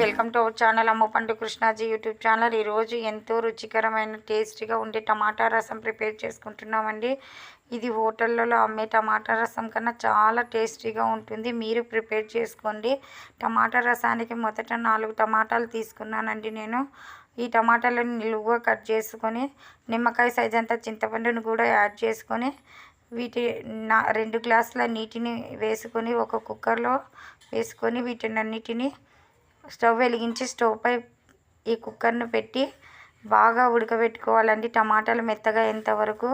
Welcome to our channel. Ammapandu Krishnaji YouTube channel. ఈరోజు ఎంతో రుచికరమైన టేస్టీగా ఉండే టమాటా రసం ప్రిపేర్ చేసుకుంటున్నామండి. ఇది హోటళ్ళలో అమ్మే టమాటా రసం కన్నా చాలా టేస్టీగా ఉంటుంది. మీరు ప్రిపేర్ చేసుకోండి. టమాటా రసానికి మొదట నాలుగు టమాటాలు తీసుకున్నానండి నేను. ఈ టమాటాలను నిలువుగా కట్ చేసుకొని నిమ్మకాయ సైజ్ అంతా చింతపండును కూడా యాడ్ చేసుకొని వీటి నా రెండు గ్లాసుల నీటిని వేసుకొని ఒక కుక్కర్లో వేసుకొని వీటినన్నిటిని స్టవ్ వెలిగించి స్టవ్ పై ఈ కుక్కర్ను పెట్టి బాగా ఉడకబెట్టుకోవాలండి. టమాటాలు మెత్తగా ఎంతవరకు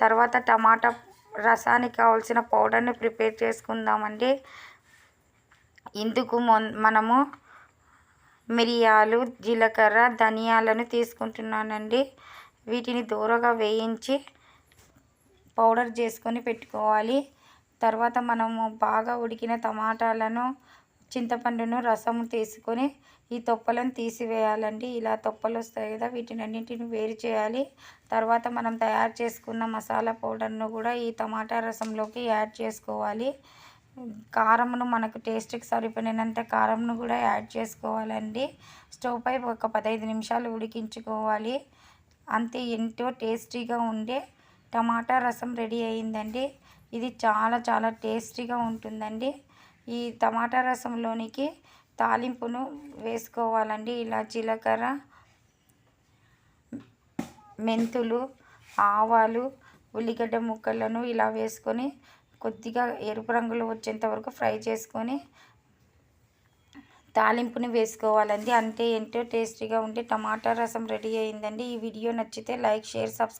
తర్వాత టమాటా రసానికి కావాల్సిన పౌడర్ని ప్రిపేర్ చేసుకుందామండి. ఇందుకు మనము మిరియాలు జీలకర్ర ధనియాలను తీసుకుంటున్నానండి. వీటిని దూరగా వేయించి పౌడర్ చేసుకొని పెట్టుకోవాలి. తర్వాత మనము బాగా ఉడికిన టమాటాలను చింతపండును రసము తీసుకొని ఈ తొప్పలను తీసివేయాలండి. ఇలా తొప్పలు వస్తాయి కదా వీటిని అన్నింటిని వేరు చేయాలి. తర్వాత మనం తయారు చేసుకున్న మసాలా పౌడర్ను కూడా ఈ టమాటా రసంలోకి యాడ్ చేసుకోవాలి. కారంను మనకు టేస్ట్కి సరిపడినంత కారంను కూడా యాడ్ చేసుకోవాలండి. స్టవ్ పై ఒక పదహైదు నిమిషాలు ఉడికించుకోవాలి. అంతే ఎంతో టేస్టీగా ఉండే టమాటా రసం రెడీ అయిందండి. ఇది చాలా చాలా టేస్టీగా ఉంటుందండి. ఈ టమాటా రసంలోనికి తాలింపును వేసుకోవాలండి. ఇలా జీలకర్ర మెంతులు ఆవాలు ఉల్లిగడ్డ ముక్కలను ఇలా వేసుకొని కొద్దిగా ఎరుపు రంగులో వచ్చేంత వరకు ఫ్రై చేసుకొని తాలింపుని వేసుకోవాలండి. అంతే ఎంతో టేస్టీగా ఉంటే టమాటా రసం రెడీ అయిందండి. ఈ వీడియో నచ్చితే లైక్ షేర్ సబ్స్క్రైబ్